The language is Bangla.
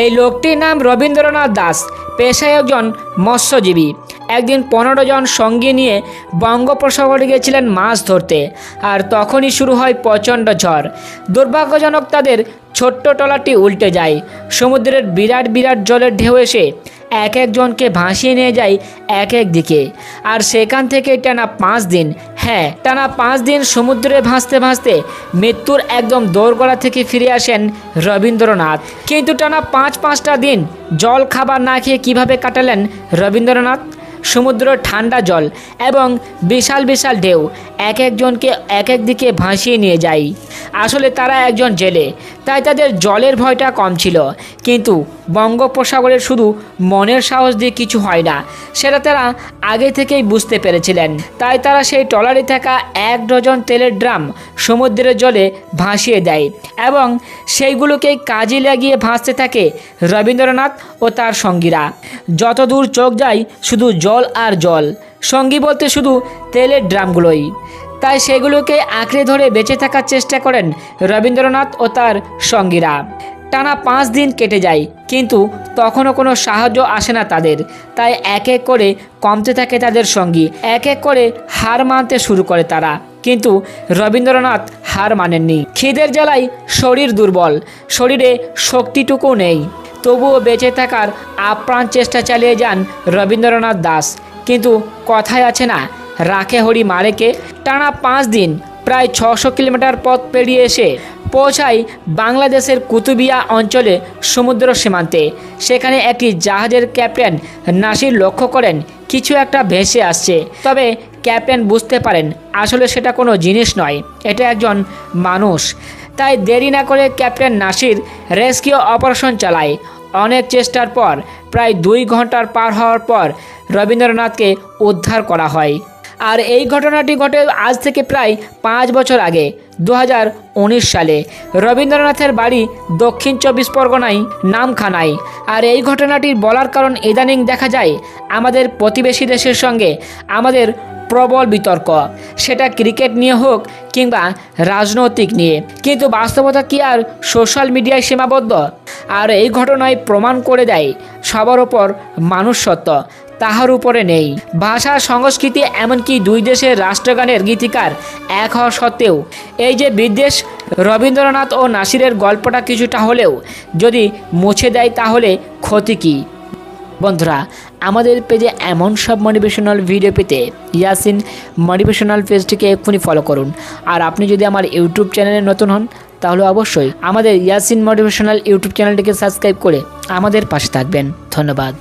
এই লোকটির নাম রবীন্দ্রনাথ দাস, পেশায় একজন মৎস্যজীবী। একদিন পনেরো জন সঙ্গী নিয়ে বঙ্গোপসাগরে গিয়েছিলেন মাছ ধরতে আর তখনই শুরু হয় প্রচণ্ড ঝড়। দুর্ভাগ্যজনক তাদের ছোট্ট টলাটি উল্টে যায়। সমুদ্রের বিরাট বিরাট জলের ঢেউ এসে এক একজনকে ভাসিয়ে নিয়ে যায় এক এক দিকে। আর সেখান থেকে টানা পাঁচ দিন হ্যাঁ টানা পাঁচ দিন সমুদ্রে ভাসতে ভাসতে মৃত্যুর একদম দৌড়গড়া থেকে ফিরে আসেন রবীন্দ্রনাথ। কিন্তু টানা পাঁচ পাঁচটা দিন জল খাবার না খেয়ে কীভাবে কাটালেন রবীন্দ্রনাথ? সমুদ্র ঠান্ডা জল এবং বিশাল বিশাল ঢেউ, এক একজনকে এক এক দিকে ভাসিয়ে নিয়ে যায়। আসলে তারা একজন জেলে, তাই তাদের জলের ভয়টা কম ছিল। কিন্তু বঙ্গোপসাগরের শুধু মনের সাহস দিয়ে কিছু হয় না, সেটা তারা আগে থেকেই বুঝতে পেরেছিলেন। তাই তারা সেই ট্রলারে থাকা এক ডজন তেলের ড্রাম সমুদ্রের জলে ভাসিয়ে দেয় এবং সেইগুলোকেই কাজে লাগিয়ে ভাসতে থাকে রবীন্দ্রনাথ ও তার সঙ্গীরা। যতদূর চোখ যায় শুধু জল আর জল, সঙ্গী বলতে শুধু তেলের ড্রামগুলোই। তাই সেগুলোকে আঁকড়ে ধরে বেঁচে থাকার চেষ্টা করেন রবীন্দ্রনাথ ও তার সঙ্গীরা। টানা পাঁচ দিন কেটে যায়, কিন্তু তখনও কোনো সাহায্য আসে না তাদের। তাই এক এক করে কমতে থাকে তাদের সঙ্গী, এক এক করে হার মানতে শুরু করে তারা। কিন্তু রবীন্দ্রনাথ হার মানেননি। খিদের জ্বালায় শরীর দুর্বল, শরীরে শক্তিটুকু নেই। তবুও বেঁচে থাকার আপ্রাণ চেষ্টা চালিয়ে যান রবীন্দ্রনাথ দাস। কিন্তু কথায় আছে না রাখে হরি মারেকে টানা পাঁচ দিন, প্রায় ছশো কিলোমিটার পথ পেরিয়ে এসে পৌঁছায় বাংলাদেশের কুতুবিয়া অঞ্চলে সমুদ্র সীমান্তে। সেখানে একটি জাহাজের ক্যাপ্টেন নাসির লক্ষ্য করেন, কিছু একটা ভেসে আসছে। তবে ক্যাপ্টেন বুঝতে পারেন, আসলে সেটা কোনো জিনিস নয়, এটা একজন মানুষ। তাই দেরি না করে ক্যাপ্টেন নাসির রেস্কিউ অপারেশন চালায়। অনেক চেষ্টার পর, প্রায় দুই ঘণ্টার পার হওয়ার পর রবীন্দ্রনাথকে উদ্ধার করা হয়। আর এই ঘটনাটি ঘটে আজ থেকে প্রায় পাঁচ বছর আগে দু হাজার উনিশ সালে। রবীন্দ্রনাথের বাড়ি দক্ষিণ চব্বিশ পরগনায় নামখানায়। আর এই ঘটনাটির বলার কারণ ইদানিং দেখা যায়, আমাদের প্রতিবেশী দেশের সঙ্গে আমাদের প্রবল বিতর্ক। সেটা ক্রিকেট নিয়ে হোক কিংবা রাজনৈতিক নিয়ে। কিন্তু বাস্তবতা কি আর সোশ্যাল মিডিয়ায় সীমাবদ্ধ? আর এই ঘটনায় প্রমাণ করে দেয় সবার ওপর মানুষ সত্য। তাহার উপরে নেই। ভাষা, সংস্কৃতি, এমনকি দুই দেশের রাষ্ট্রগানের গীতিকার এক হওয়া সত্ত্বেও, এই যে বিদ্বেষ, রবীন্দ্রনাথ ও নাসিরের গল্পটা কিছুটা হলেও যদি মুছে দেয় তাহলে ক্ষতি কী? বন্ধুরা, আমাদের পেজে এমন সব মোটিভেশনাল ভিডিও পেতে ইয়াসিন মোটিভেশনাল পেজটিকে এক্ষুনি ফলো করুন। আর আপনি যদি আমার ইউটিউব চ্যানেলে নতুন হন, তাহলে অবশ্যই আমাদের ইয়াসিন মোটিভেশনাল ইউটিউব চ্যানেলটিকে সাবস্ক্রাইব করে আমাদের পাশে থাকবেন। ধন্যবাদ।